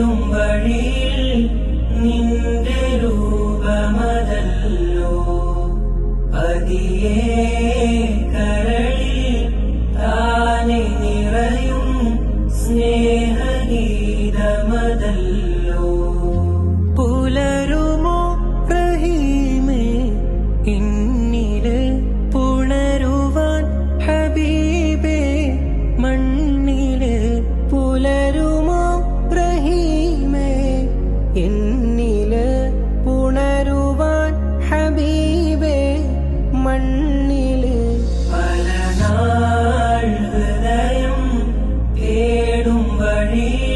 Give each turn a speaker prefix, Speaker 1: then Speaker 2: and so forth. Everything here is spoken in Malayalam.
Speaker 1: തേടും വഴിയിൽ നിന്റെ രൂപമതല്ലോ. പതിയേ കരളിൽ താനെ നിറയും സ്നേഹഗീതമതല്ലോ. കണ്ണിൽ പല തേടും വഴി